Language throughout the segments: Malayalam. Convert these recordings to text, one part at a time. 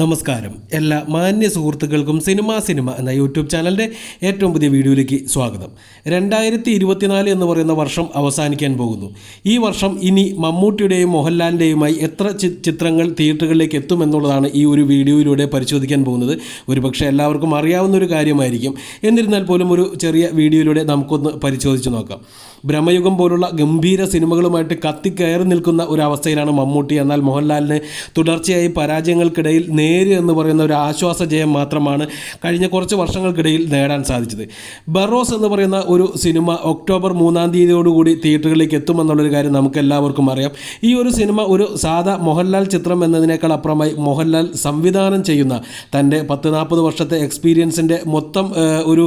നമസ്കാരം. എല്ലാ മാന്യ സുഹൃത്തുക്കൾക്കും സിനിമ സിനിമ എന്ന യൂട്യൂബ് ചാനലിന്റെ ഏറ്റവും പുതിയ വീഡിയോയിലേക്ക് സ്വാഗതം. രണ്ടായിരത്തി ഇരുപത്തിനാല് എന്ന് പറയുന്ന വർഷം അവസാനിക്കാൻ പോകുന്നു. ഈ വർഷം ഇനി മമ്മൂട്ടിയുടെയും മോഹൻലാലിന്റെയുമായി എത്ര ചിത്രങ്ങൾ തിയേറ്ററുകളിലേക്ക് എത്തുമെന്നുള്ളതാണ് ഈ ഒരു വീഡിയോയിലൂടെ പരിശോധിക്കാൻ പോകുന്നത്. ഒരുപക്ഷെ എല്ലാവർക്കും അറിയാവുന്ന ഒരു കാര്യമായിരിക്കും. എന്നിരുന്നാൽ പോലും ഒരു ചെറിയ വീഡിയോയിലൂടെ നമുക്കൊന്ന് പരിശോധിച്ച് നോക്കാം. ബ്രഹ്മയുഗം പോലുള്ള ഗംഭീര സിനിമകളുമായിട്ട് കത്തിക്കയറി നിൽക്കുന്ന ഒരു അവസ്ഥയിലാണ് മമ്മൂട്ടി. എന്നാൽ മോഹൻലാലിന് തുടർച്ചയായി പരാജയങ്ങൾക്കിടയിൽ നേര് എന്ന് പറയുന്ന ഒരു ആശ്വാസ ജയം മാത്രമാണ് കഴിഞ്ഞ കുറച്ച് വർഷങ്ങൾക്കിടയിൽ നേടാൻ സാധിച്ചത്. ബറോസ് എന്ന് പറയുന്ന ഒരു സിനിമ ഒക്ടോബർ മൂന്നാം തീയതിയോടുകൂടി തിയേറ്ററുകളിലേക്ക് എത്തുമെന്നുള്ളൊരു കാര്യം നമുക്ക് എല്ലാവർക്കും അറിയാം. ഈ ഒരു സിനിമ ഒരു സാധാ മോഹൻലാൽ ചിത്രം എന്നതിനേക്കാൾ അപ്പുറമായി മോഹൻലാൽ സംവിധാനം ചെയ്യുന്ന തന്റെ പത്ത് നാൽപ്പത് വർഷത്തെ എക്സ്പീരിയൻസിന്റെ മൊത്തം ഒരു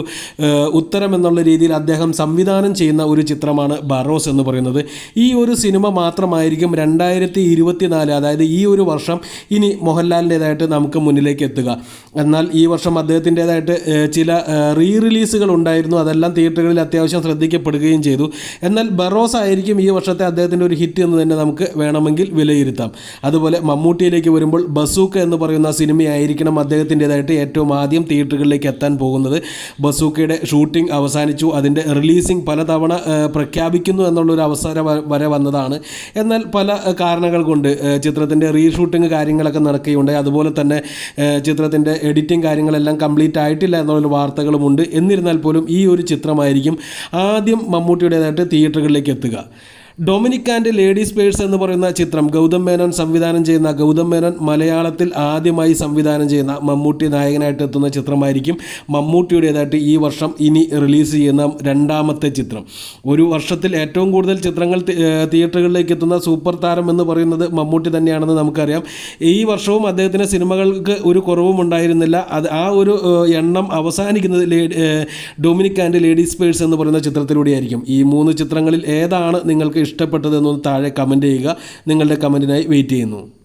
ഉത്തരം എന്നുള്ള രീതിയിൽ അദ്ദേഹം സംവിധാനം ചെയ്യുന്ന ഒരു ചിത്രമാണ് ബറോസ് എന്ന് പറയുന്നത്. ഈ ഒരു സിനിമ മാത്രമായിരിക്കും രണ്ടായിരത്തി ഇരുപത്തിനാല് അതായത് ഈ ഒരു വർഷം ഇനി മോഹൻലാലിന്റെതായിട്ട് നമുക്ക് മുന്നിലേക്ക് എത്തുക. എന്നാൽ ഈ വർഷം അദ്ദേഹത്തിന്റെതായിട്ട് ചില റീ റിലീസുകൾ ഉണ്ടായിരുന്നു. അതെല്ലാം തിയേറ്ററുകളിൽ അത്യാവശ്യം ശ്രദ്ധിക്കപ്പെടുകയും ചെയ്തു. എന്നാൽ ബറോസ് ആയിരിക്കും ഈ വർഷത്തെ അദ്ദേഹത്തിന്റെ ഒരു ഹിറ്റ് എന്ന് തന്നെ നമുക്ക് വേണമെങ്കിൽ വിലയിരുത്താം. അതുപോലെ മമ്മൂട്ടിയിലേക്ക് വരുമ്പോൾ ബസൂക്ക എന്ന് പറയുന്ന സിനിമയായിരിക്കണം അദ്ദേഹത്തിന്റെതായിട്ട് ഏറ്റവും ആദ്യം തിയേറ്ററുകളിലേക്ക് എത്താൻ പോകുന്നത്. ബസൂക്കയുടെ ഷൂട്ടിംഗ് അവസാനിച്ചു. അതിന്റെ റിലീസിംഗ് പലതവണ പ്രഖ്യാപിക്കുന്നു എന്നുള്ളൊരു അവസരം വരെ വന്നതാണ്. എന്നാൽ പല കാരണങ്ങൾ കൊണ്ട് ചിത്രത്തിന്റെ റീഷൂട്ടിംഗ് കാര്യങ്ങളൊക്കെ നടക്കുകയുണ്ടായി. അതുപോലെ തന്നെ ചിത്രത്തിന്റെ എഡിറ്റിംഗ് കാര്യങ്ങളെല്ലാം കംപ്ലീറ്റ് ആയിട്ടില്ല എന്നുള്ള വാർത്തകളുമുണ്ട് എന്നിരുന്നാൽ പോലും ഈ ഒരു ചിത്രമായിരിക്കും ആദ്യം മമ്മൂട്ടിയുടേതായിട്ട് തിയേറ്ററുകളിലേക്ക് എത്തുക. ഡൊമിനിക് ആൻഡ് ലേഡീസ് പേഴ്സ് എന്ന് പറയുന്ന ചിത്രം ഗൗതം മേനോൻ സംവിധാനം ചെയ്യുന്ന ഗൗതം മേനോൻ മലയാളത്തിൽ ആദ്യമായി സംവിധാനം ചെയ്യുന്ന മമ്മൂട്ടി നായകനായിട്ട് എത്തുന്ന ചിത്രമായിരിക്കും മമ്മൂട്ടിയുടേതായിട്ട് ഈ വർഷം ഇനി റിലീസ് ചെയ്യുന്ന രണ്ടാമത്തെ ചിത്രം. ഒരു വർഷത്തിൽ ഏറ്റവും കൂടുതൽ ചിത്രങ്ങൾ തിയേറ്ററുകളിലേക്ക് എത്തുന്ന സൂപ്പർ താരം എന്ന് പറയുന്നത് മമ്മൂട്ടി തന്നെയാണെന്ന് നമുക്കറിയാം. ഈ വർഷവും അദ്ദേഹത്തിന് സിനിമകൾക്ക് ഒരു കുറവും ഉണ്ടായിരുന്നില്ല. അത് ആ ഒരു എണ്ണം അവസാനിക്കുന്നത് ഡൊമിനിക് ആൻഡ് ലേഡീസ് പേഴ്സ് എന്ന് പറയുന്ന ചിത്രത്തിലൂടെയായിരിക്കും. ഈ മൂന്ന് ചിത്രങ്ങളിൽ ഏതാണ് നിങ്ങൾക്ക് ഇഷ്ടപ്പെട്ടത് എന്നൊന്ന് താഴെ കമന്റ് ചെയ്യുക. നിങ്ങളുടെ കമന്റിനായി വെയിറ്റ് ചെയ്യുന്നു.